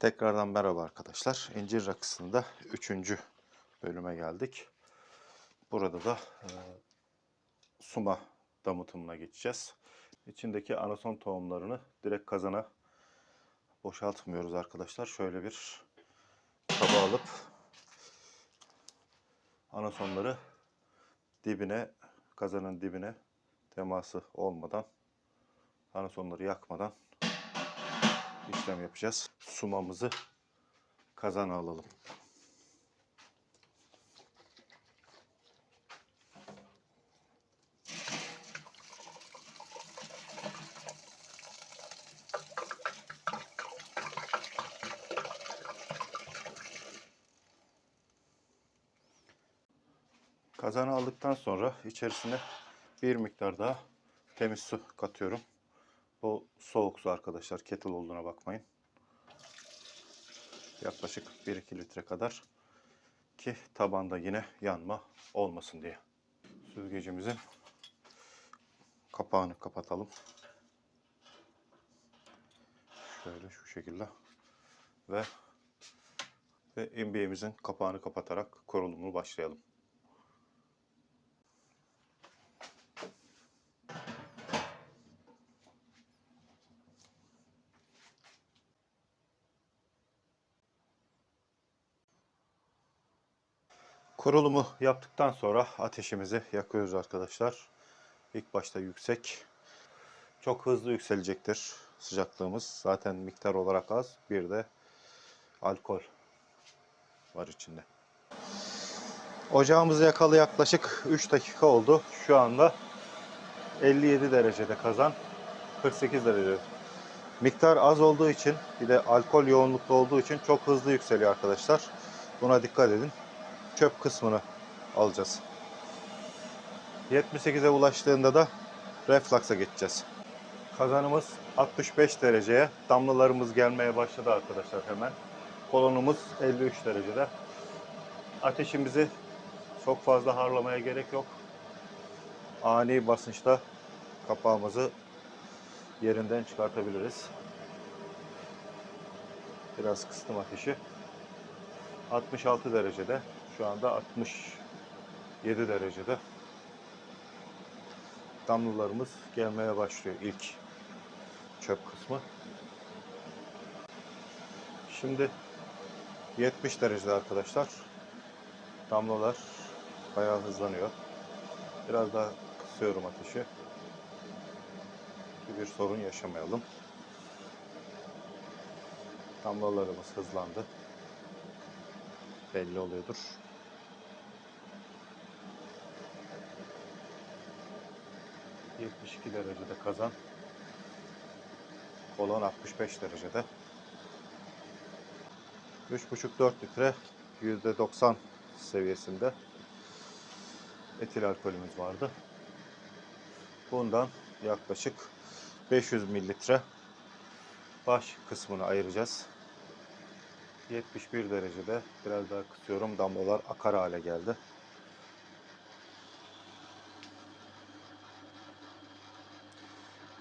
Tekrardan merhaba arkadaşlar. İncir rakısında 3. bölüme geldik. Burada da e, suma damıtımına geçeceğiz. İçindeki anason tohumlarını direkt kazana boşaltmıyoruz arkadaşlar. Şöyle bir kaba alıp anasonları dibine, kazanın dibine teması olmadan, anasonları yakmadan işlem yapacağız. Sumamızı kazana alalım. Kazanı aldıktan sonra içerisine bir miktar daha temiz su katıyorum. Soğuk su arkadaşlar. Kettle olduğuna bakmayın. Yaklaşık 1-2 litre kadar ki tabanda yine yanma olmasın diye. Süzgecimizin kapağını kapatalım. Şöyle şu şekilde ve ve imbiğimizin kapağını kapatarak kurulumu başlayalım. Kurulumu yaptıktan sonra ateşimizi yakıyoruz arkadaşlar. İlk başta yüksek. Çok hızlı yükselecektir sıcaklığımız. Zaten miktar olarak az. Bir de alkol var içinde. Ocağımızı yakalı yaklaşık 3 dakika oldu. Şu anda 57 derecede kazan. 48 derece. Miktar az olduğu için bir de alkol yoğunlukta olduğu için çok hızlı yükseliyor arkadaşlar. Buna dikkat edin çöp kısmını alacağız. 78'e ulaştığında da reflaksa geçeceğiz. Kazanımız 65 dereceye, damlalarımız gelmeye başladı arkadaşlar hemen. Kolonumuz 53 derecede. Ateşimizi çok fazla harlamaya gerek yok. Ani basınçta kapağımızı yerinden çıkartabiliriz. Biraz kıstım ateşi. 66 derecede. Şu anda 67 derecede. Damlalarımız gelmeye başlıyor ilk çöp kısmı. Şimdi 70 derecede arkadaşlar. Damlalar bayağı hızlanıyor. Biraz daha kısıyorum ateşi. Ki bir sorun yaşamayalım. Damlalarımız hızlandı. Belli oluyordur. 72 derecede kazan. Kolon 65 derecede. 3,5-4 litre %90 seviyesinde etil alkolümüz vardı. Bundan yaklaşık 500 mililitre baş kısmını ayıracağız. 71 derecede biraz daha kısıyorum. Damlalar akar hale geldi.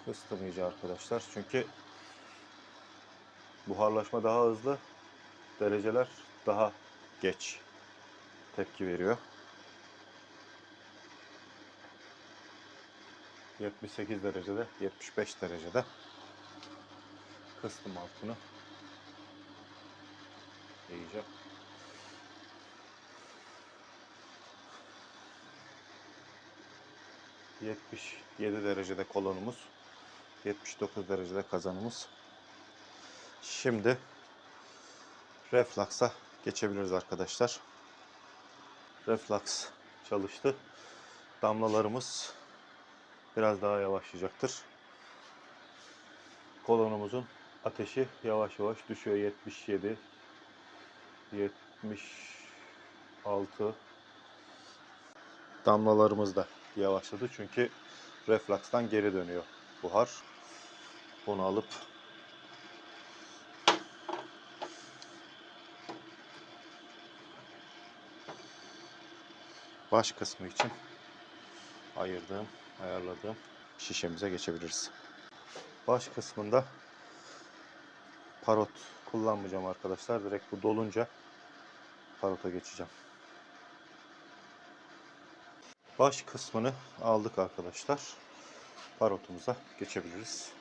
İyice arkadaşlar. Çünkü buharlaşma daha hızlı. Dereceler daha geç tepki veriyor. 78 derecede, 75 derecede kıstım altını iyice. ...77 derecede kolonumuz... ...79 derecede kazanımız... ...şimdi... ...reflaksa geçebiliriz arkadaşlar. Reflaks çalıştı. Damlalarımız... ...biraz daha yavaşlayacaktır. Kolonumuzun ateşi yavaş yavaş düşüyor. 77 76 damlalarımız da yavaşladı çünkü reflakstan geri dönüyor buhar. Bunu alıp baş kısmı için ayırdığım, ayarladığım şişemize geçebiliriz. Baş kısmında parot kullanmayacağım arkadaşlar. Direkt bu dolunca parota geçeceğim. Baş kısmını aldık arkadaşlar. Parotumuza geçebiliriz.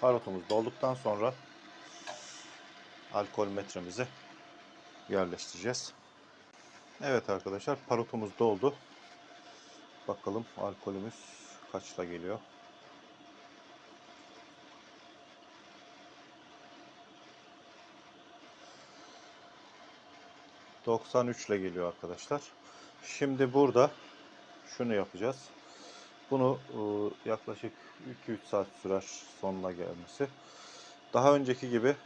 Parotumuz dolduktan sonra alkol metremizi yerleştireceğiz. Evet arkadaşlar parotumuz doldu. Bakalım alkolümüz kaçla geliyor. ...93 ile geliyor arkadaşlar. Şimdi burada şunu yapacağız. Bunu e, yaklaşık 2-3 saat sürer sonuna gelmesi. Daha önceki gibi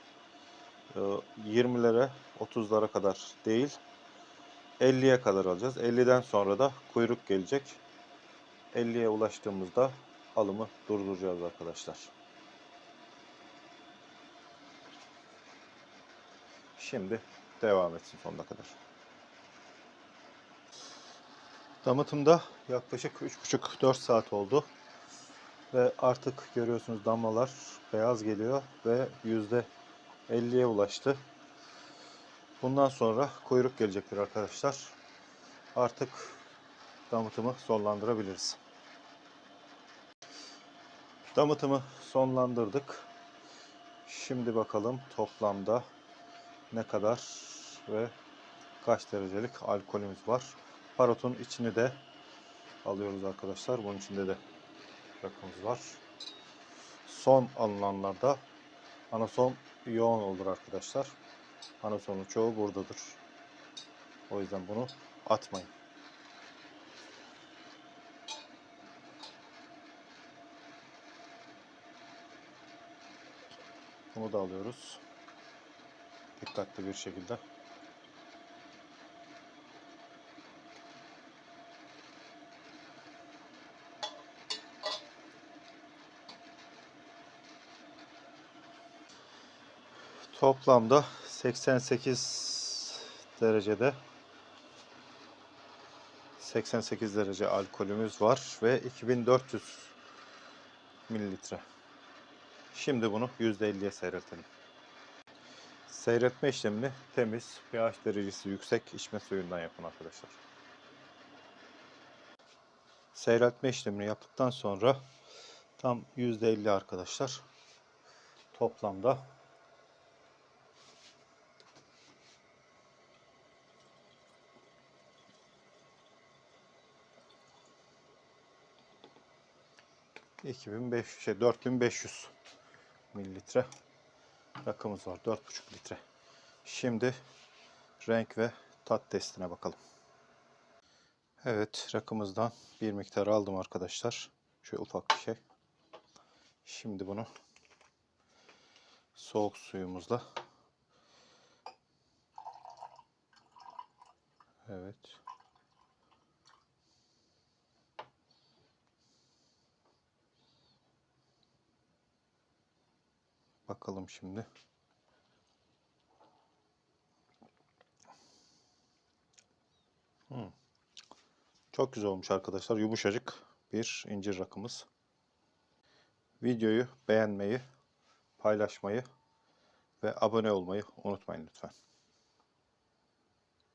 e, 20'lere 30'lara kadar değil 50'ye kadar alacağız. 50'den sonra da kuyruk gelecek. 50'ye ulaştığımızda alımı durduracağız arkadaşlar. Şimdi devam etsin sonuna kadar. Damıtımda yaklaşık 3,5-4 saat oldu. Ve artık görüyorsunuz damlalar beyaz geliyor ve %50'ye ulaştı. Bundan sonra kuyruk gelecektir arkadaşlar. Artık damıtımı sonlandırabiliriz. Damıtımı sonlandırdık. Şimdi bakalım toplamda ne kadar ve kaç derecelik alkolümüz var. Parotun içini de alıyoruz arkadaşlar. Bunun içinde de rakımız var. Son alınanlarda anason yoğun olur arkadaşlar. Anasonun çoğu buradadır. O yüzden bunu atmayın. Bunu da alıyoruz. Dikkatli bir şekilde. Toplamda 88 derecede 88 derece alkolümüz var ve 2400 mililitre. Şimdi bunu %50'ye seyreltelim. Seyretme işlemini temiz, pH derecesi yüksek içme suyundan yapın arkadaşlar. Seyreltme işlemini yaptıktan sonra tam %50 arkadaşlar. Toplamda ...2500, şey 4500 mililitre rakımız var. 4,5 litre. Şimdi renk ve tat testine bakalım. Evet rakımızdan bir miktar aldım arkadaşlar. Şöyle ufak bir şey. Şimdi bunu soğuk suyumuzla Evet. Bakalım şimdi. Hmm. Çok güzel olmuş arkadaşlar. Yumuşacık bir incir rakımız. Videoyu beğenmeyi, paylaşmayı ve abone olmayı unutmayın lütfen.